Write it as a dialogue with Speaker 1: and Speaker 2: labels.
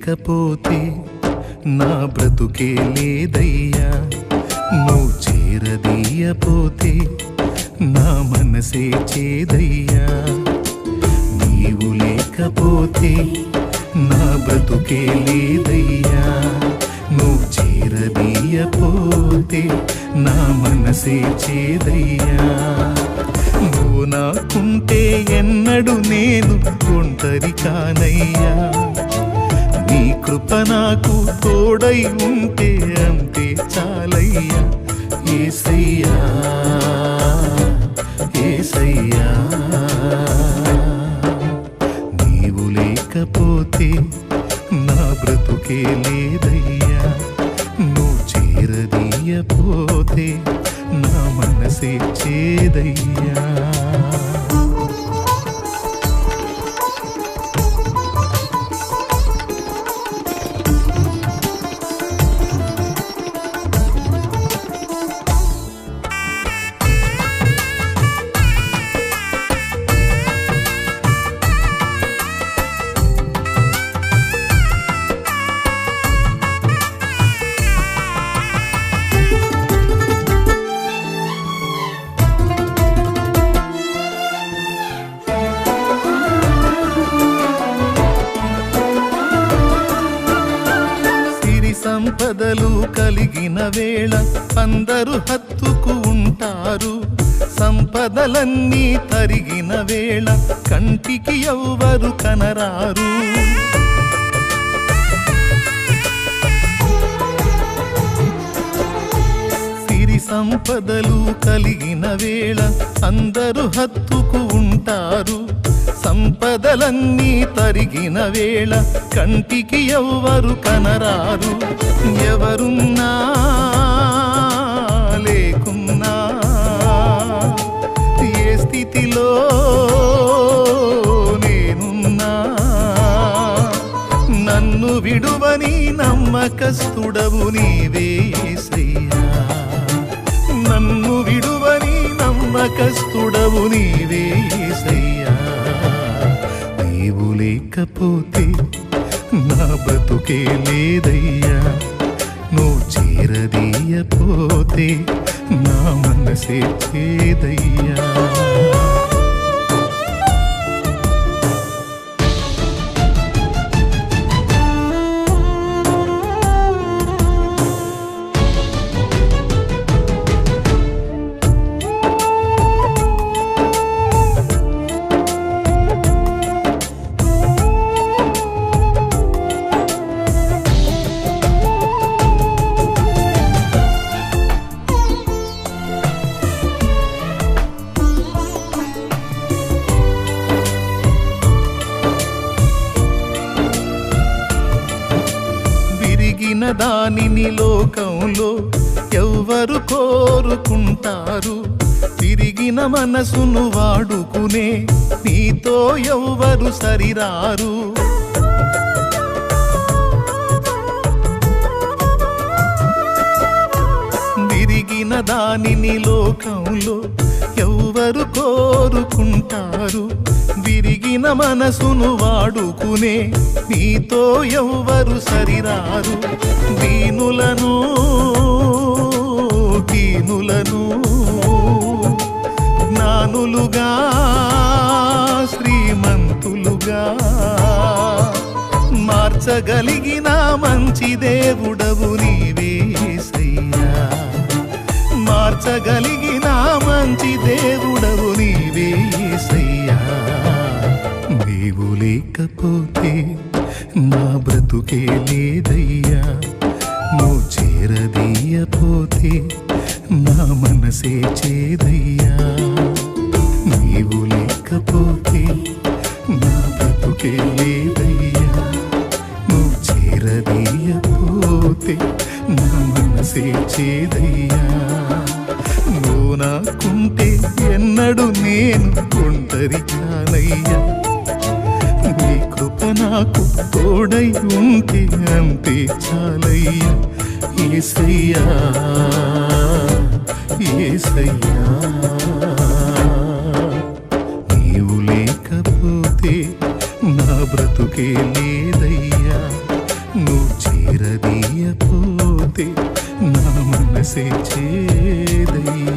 Speaker 1: లేకపోతే నా బ్రతుకే లేదయ్యా. నువ్వు చేరదీయపోతే నా మనసే చేదయ్యా. నీవు లేకపోతే నా బ్రతుకే లేదయ్యా. నువ్వు చేరదీయపోతే నా మనసే చేదయ్యా. నువ్వు నాకుంటే ఎన్నడు నేను ఒంటరి కానయ్యా. కృప నాకు తోడై ఉంటే అంతే చాలయ్యా. ఏసయ్యా ఏసయ్యా. నీవు లేకపోతే నా బ్రతుకే లేదయ్యా. నువ్వు చేరదీయపోతే నా మనసే చేదయ్యా. కథలు కలిగిన వేళ అందరూ హత్తుకు ఉంటారు. సంపదలన్నీ తరిగిన వేళ కంటికి ఎవ్వరు కనరారు. సిరి సంపదలు కలిగిన వేళ అందరూ హత్తుకు ఉంటారు. సంపదలన్నీ తరిగిన వేళ కంటికి ఎవ్వరు కనరారు ఎవరున్నా లేకున్నా ఏ స్థితిలో నేనున్నా? నన్ను విడువని నమ్మకస్తుడవు నీవే నన్ను విడువని నమ్మకస్తుడవు నీవే లేకపోతే నా బ్రతుకే లేదయ్యా. నువ్వు చేరదీయపోతే నా మనసే చేదయ్యా. కలిగిన దానిని లోకంలో ఎవ్వరు కోరుకుంటారు. తిరిగిన మనసును వాడుకునే నీతో ఎవ్వరు సరిరారు. తిరిగిన దానిని లోకంలో ఎవ్వరు కోరుకుంటారు. విరిగిన మనసును వాడుకునే నీతో ఎవ్వరు సరిరారు. దీనులను దీనులను జ్ఞానులుగా శ్రీమంతులుగా మార్చగలిగిన మంచి దేవుడవు నీవే మార్చగలిగిన శాంతి దేవుడవు నీవే యేసయ్యా నీవు లేకపోతే నా బ్రతుకే లేదయ్యా. నువ్వు చేరదీయపోతే నా మనసే చేదయ్యా. నీవు లేకపోతే నా బ్రతుకే లేదయ్యా. నువ్వు చేరదీయపోతే నా మనసే చేదయ్యా. నువ్వు నాకుంటే ఎన్నడు నేను ఒంటరి కానయ్యా నీ కృప నాకు తోడై ఉంటే అంతే చాలయ్యా. ఏసయ్యా ఏసయ్యా. నీవు లేకపోతే నా బ్రతుకే లేదయ్యా. నువ్వు విడదీయపోతే నా మనసే చేదయ్యా